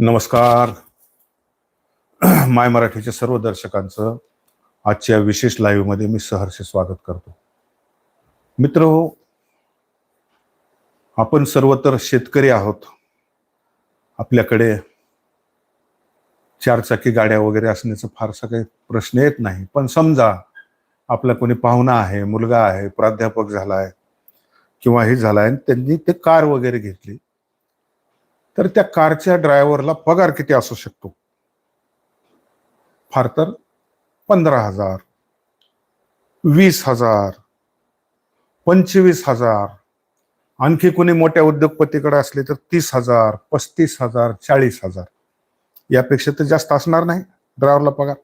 नमस्कार. माय मराठीच्या सर्व दर्शकांचं आजच्या विशेष लाईव्हमध्ये मी सहर्ष स्वागत करतो. मित्र हो आपण सर्व तर शेतकरी आहोत. आपल्याकडे चारचाकी गाड्या वगैरे असण्याचा फारसा काही प्रश्न येत नाही. पण समजा आपला कोणी पाहुणा आहे मुलगा आहे प्राध्यापक झालाय किंवा हे झालाय आणि त्यांनी ते कार वगैरे घेतली. तर त्या कारच्या ड्रायव्हरला पगार किती असू शकतो? फार तर पंधरा हजार वीस हजार पंचवीस हजार आणखी कोणी मोठ्या उद्योगपतीकडे असले तर तीस हजार पस्तीस हजार चाळीस हजार. यापेक्षा तर जास्त असणार नाही ड्रायव्हरला पगार.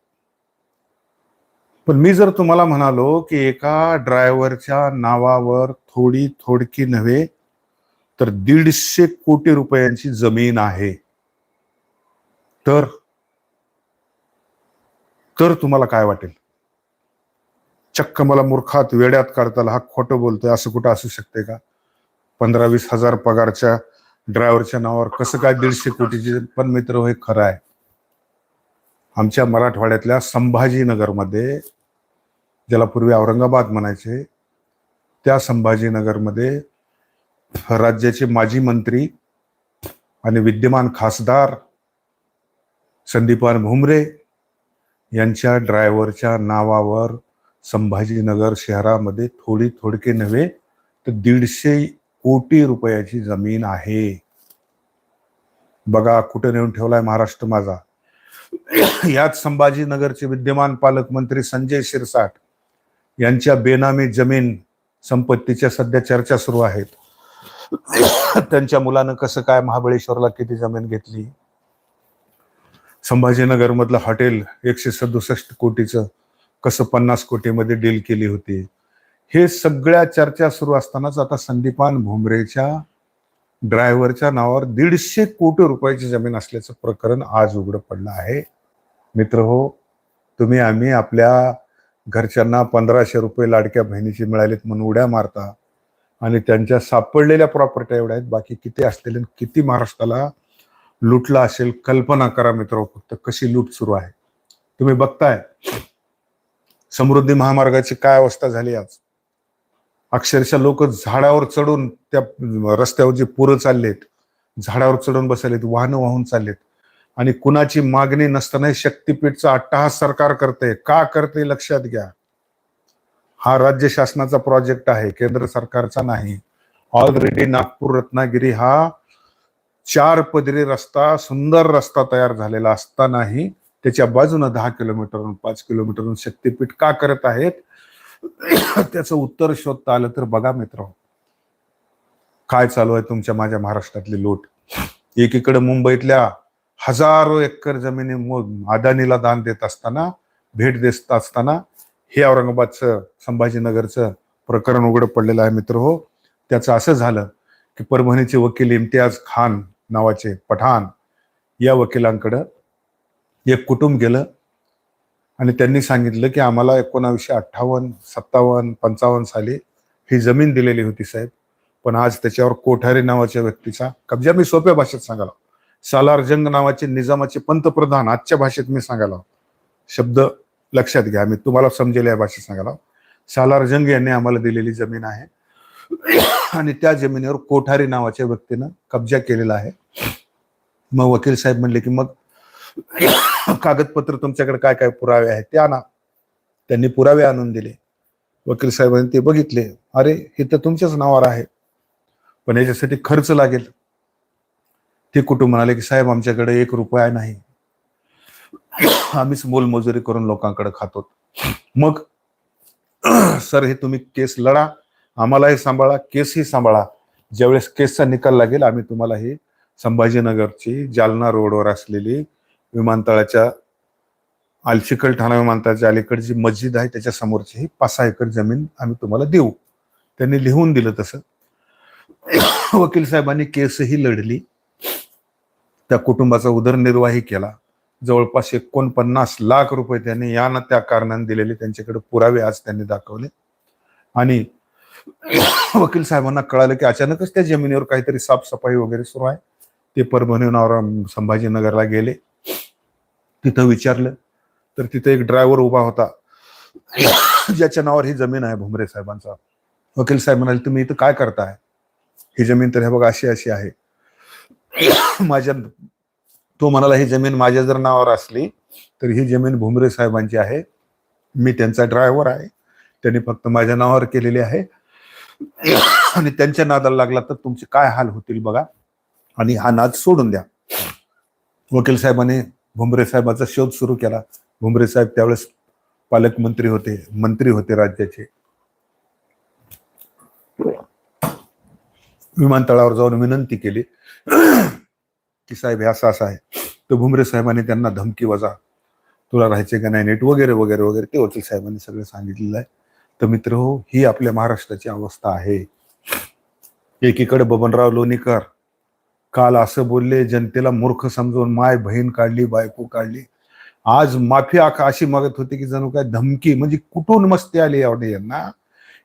पण मी जर तुम्हाला म्हणालो की एका ड्रायव्हरच्या नावावर थोडी थोडकी नव्हे तर दीडशे कोटी रुपयांची जमीन आहे. तर? तर तुम्हाला काय वाटेल? चक्क मला मूर्खात वेड्यात काढताला हा खोटं बोलतोय असं कुठं असू शकते का? पंधरा वीस हजार पगारच्या ड्रायव्हरच्या नावावर कसं काय दीडशे कोटीचे पण मित्र हो, हे खरं आहे. आमच्या मराठवाड्यातल्या संभाजीनगरमध्ये ज्याला पूर्वी औरंगाबाद म्हणायचे त्या संभाजीनगरमध्ये राज्याचे माजी मंत्री आणि विद्यमान खासदार संदीपान भुमरे यांच्या ड्रायव्हरच्या नावावर संभाजीनगर शहरामध्ये थोडी थोडके नव्हे तर दीडशे कोटी रुपयाची जमीन आहे. बघा कुठे नेऊन ठेवलाय महाराष्ट्र माझा. याच संभाजीनगरचे विद्यमान पालकमंत्री संजय शिरसाट यांच्या बेनामी जमीन संपत्तीच्या सध्या चर्चा सुरू आहेत. त्यांच्या मुलानं कसं काय महाबळेश्वरला किती जमीन घेतली? संभाजीनगर मधलं हॉटेल एकशे सदुसष्ट कोटीचं कसं पन्नास कोटीमध्ये डील केली होती? हे सगळ्या चर्चा सुरू असतानाच आता संदीपान भुमरेच्या ड्रायव्हरच्या नावावर दीडशे कोटी रुपयाची जमीन असल्याचं प्रकरण आज उघड पडलं आहे. मित्र हो तुम्ही आम्ही आपल्या घरच्यांना पंधराशे रुपये लाडक्या बहिणीची मिळालीत म्हणून उड्या मारता. आणि त्यांच्या सापडलेल्या प्रॉपर्ट्या एवढ्या आहेत. बाकी किती असतील आणि किती महाराष्ट्राला लुटला असेल कल्पना करा मित्र फक्त कशी लूट सुरू आहे. तुम्ही बघताय. समृद्धी महामार्गाची काय अवस्था झाली आज? अक्षरशः लोक झाडावर चढून त्या रस्त्यावर जे पुरं चाललेत झाडावर चढून बसलेत वाहनं वाहून चाललेत. आणि कुणाची मागणी नसतानाही शक्तीपीठचा अट्टहास सरकार करते का करते लक्षात घ्या. हा राज्य शासनाचा प्रोजेक्ट आहे केंद्र सरकारचा नाही. ऑलरेडी नागपूर रत्नागिरी हा चार पदरी रस्ता सुंदर रस्ता तयार झालेला असतानाही त्याच्या बाजूनं दहा किलोमीटरहून पाच किलोमीटरहून शक्तीपीठ का करत आहेत? त्याचं उत्तर शोधता आलं तर बघा मित्र. काय चालू आहे तुमच्या माझ्या महाराष्ट्रातली लूट? एकीकडे मुंबईतल्या हजारो एकर जमिनी अदानीला दान देत असताना भेट देत असताना हे औरंगाबादचं संभाजीनगरचं प्रकरण उघडं पडलेलं आहे मित्र हो. त्याचं असं झालं की परभणीचे वकील इम्तियाज खान नावाचे पठाण या वकिलांकडं एक कुटुंब गेलं आणि त्यांनी सांगितलं की आम्हाला एकोणावीसशे अठ्ठावन्न सत्तावन्न पंचावन्न साली ही जमीन दिलेली होती साहेब. पण आज त्याच्यावर कोठारी नावाच्या व्यक्तीचा कब्जा मी सोप्या भाषेत सांगायला सालार जंग नावाचे निजामाचे पंतप्रधान आजच्या भाषेत मी सांगायला शब्द लक्षात घ्या. मी तुम्हाला समजेल या भाषेत सांगायला. सालार जंग यांनी आम्हाला दिलेली जमीन आहे. आणि त्या जमिनीवर कोठारी नावाच्या व्यक्तीनं कब्जा केलेला आहे. मग वकील साहेब म्हणले की मग कागदपत्र तुमच्याकडे काय काय पुरावे आहेत? ते आणा. त्यांनी पुरावे आणून दिले. वकील साहेबांनी ते बघितले. अरे हे तर तुमच्याच नावावर आहे. पण याच्यासाठी खर्च लागेल. ते कुटुंब म्हणाले की साहेब आमच्याकडे एक रुपया नाही. आम्हीच मोलमजुरी करून लोकांकडे खातो. मग सर हे तुम्ही केस लढा. आम्हालाही सांभाळा केसही सांभाळा. ज्यावेळेस केसचा निकाल लागेल आम्ही तुम्हाला ही संभाजीनगरची जालना रोडवर असलेली विमानतळाच्या आलचिकल ठाणा विमानतळाच्या अलीकडे जी मस्जिद आहे त्याच्या समोरची ही पाच सहा एकर जमीन आम्ही तुम्हाला देऊ. त्यांनी लिहून दिलं तसं. वकील साहेबांनी केसही लढली. त्या कुटुंबाचा उदरनिर्वाही केला. जवळपास एकोणपन्नास लाख रुपये त्यांनी या ना त्या कारणाने दिलेले त्यांच्याकडे पुरावे आज त्यांनी दाखवले. आणि वकील साहेबांना कळालं की अचानकच त्या जमिनीवर काहीतरी साफसफाई वगैरे सुरू आहे. ते परभणीवर संभाजीनगरला गेले. तिथं विचारलं तर तिथं एक ड्रायव्हर उभा होता. ज्याच्या नावावर ही जमीन आहे भुमरे साहेबांचा. वकील साहेब म्हणाले तुम्ही इथं काय करताय? ही जमीन तर हे बघा अशी अशी आहे. माझ्या तो म्हणाला ही जमीन माझ्या जर नावावर असली तर ही जमीन भुमरे साहेबांची आहे. मी त्यांचा ड्रायव्हर आहे. त्यांनी फक्त माझ्या नावावर केलेली आहे. आणि त्यांच्या नादाला लागला तर तुमचे काय हाल होतील बघा. आणि हा नाद सोडून द्या. वकील साहेबांनी भुमरे साहेबाचा शोध सुरू केला. भुमरे साहेब त्यावेळेस पालकमंत्री होते मंत्री होते राज्याचे. विमानतळावर जाऊन विनंती केली. की साहेब हे असं असं आहे. तर भुमरे साहेबांनी त्यांना धमकी वजा तुला राहायचे का नाही नेट वगैरे वगैरे वगैरे ते वकील साहेबांनी सगळं सांगितलेलं आहे. तर मित्र हो ही आपल्या महाराष्ट्राची अवस्था आहे. एकीकडे बबनराव लोणीकर काल असं बोलले जनतेला मूर्ख समजून माय बहीण काढली बायको काढली. आज माफी आखा अशी मागत होती की जणू काय धमकी म्हणजे कुठून मस्ती आली एवढे यांना?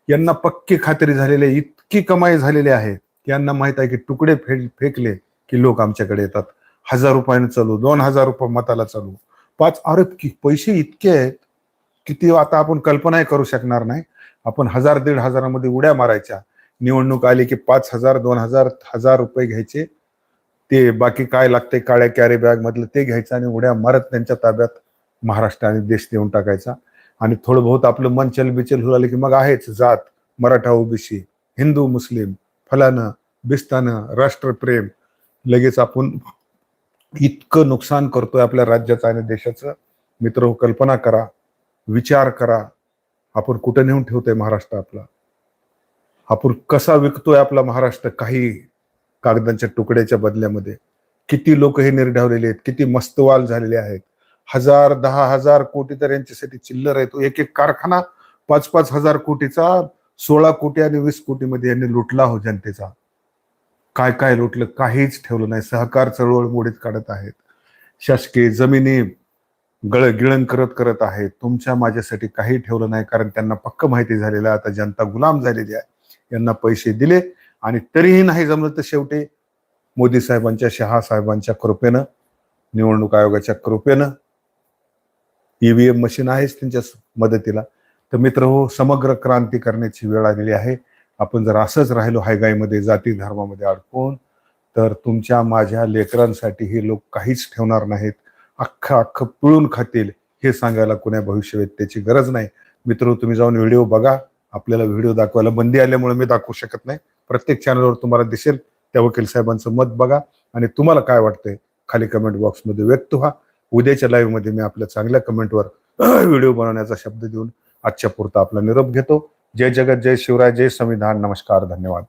यांना पक्की खात्री झालेली आहे, इतकी कमाई झालेली आहे. की यांना माहीत आहे की तुकडे फेक फेकले. की लोक आमच्याकडे येतात. हजार रुपयाने चालू दोन हजार रुपये मताला चालू. पाच अरे पैसे इतके आहेत की ते आता आपण कल्पनाही करू शकणार नाही. आपण हजार दीड हजारामध्ये उड्या मारायच्या. निवडणूक आली की पाच हजार दोन हजार हजार रुपये घ्यायचे. ते बाकी काय लागते काळ्या कॅरी बॅग मधलं ते घ्यायचं आणि उड्या मारत त्यांच्या ताब्यात महाराष्ट्र आणि देश देऊन टाकायचा. आणि थोडं बहुत आपलं मन चलबिचल होऊ आलं की मग आहेच जात मराठा ओबीसी हिंदू मुस्लिम फलानं बिस्तानं राष्ट्रप्रेम लगेच आपण इतकं नुकसान करतोय आपल्या राज्याचं आणि देशाचं. मित्र हो, कल्पना करा विचार करा. आपण कुठं नेऊन ठेवतोय महाराष्ट्र आपला? आपण कसा विकतोय आपला महाराष्ट्र काही कागदांच्या तुकड्याच्या बदल्यामध्ये? किती लोक हे निर्ढावलेले आहेत? किती मस्तवाल झालेले आहेत? हजार दहा हजार कोटी तर यांच्यासाठी चिल्लर आहे. तो एक एक कारखाना पाच पाच हजार कोटीचा सोळा कोटी आणि वीस कोटीमध्ये यांनी लुटला हो जनतेचा. काय काय लुटलं काहीच ठेवलं नाही. सहकार चळवळ मोडीत काढत आहेत. शासकीय जमिनी गळ गिळण करत करत आहेत. तुमच्या माझ्यासाठी काही ठेवलं नाही कारण त्यांना पक्क माहिती झालेलं आहे. आता जनता गुलाम झालेली आहे. यांना पैसे दिले आणि तरीही नाही जमलं तर शेवटी मोदी साहेबांच्या शहा साहेबांच्या कृपेनं निवडणूक आयोगाच्या कृपेनं ईव्हीएम मशीन आहेच त्यांच्या मदतीला. तर मित्र हो समग्र क्रांती करण्याची वेळ आलेली आहे. आपण जर असंच राहिलो हायगाईमध्ये जाती धर्मामध्ये अडकून तर तुमच्या माझ्या लेकरांसाठी हे लोक काहीच ठेवणार नाहीत. अख्खं अख्खं पिळून खातील हे सांगायला कुण्या भविष्यवेत्याची गरज नाही. मित्र तुम्ही जाऊन व्हिडिओ बघा. आपल्याला व्हिडिओ दाखवायला बंदी आल्यामुळे मी दाखवू शकत नाही. प्रत्येक चॅनलवर तुम्हाला दिसेल. त्या वकील साहेबांचं मत बघा आणि तुम्हाला काय वाटतंय खाली कमेंट बॉक्समध्ये व्यक्त व्हा. उद्याच्या लाईव्हमध्ये मी आपल्या चांगल्या कमेंटवर व्हिडिओ बनवण्याचा शब्द देऊन आजच्या पुरता आपला निरोप घेतो. जय जगत जय शिवराय जय संविधान. नमस्कार धन्यवाद.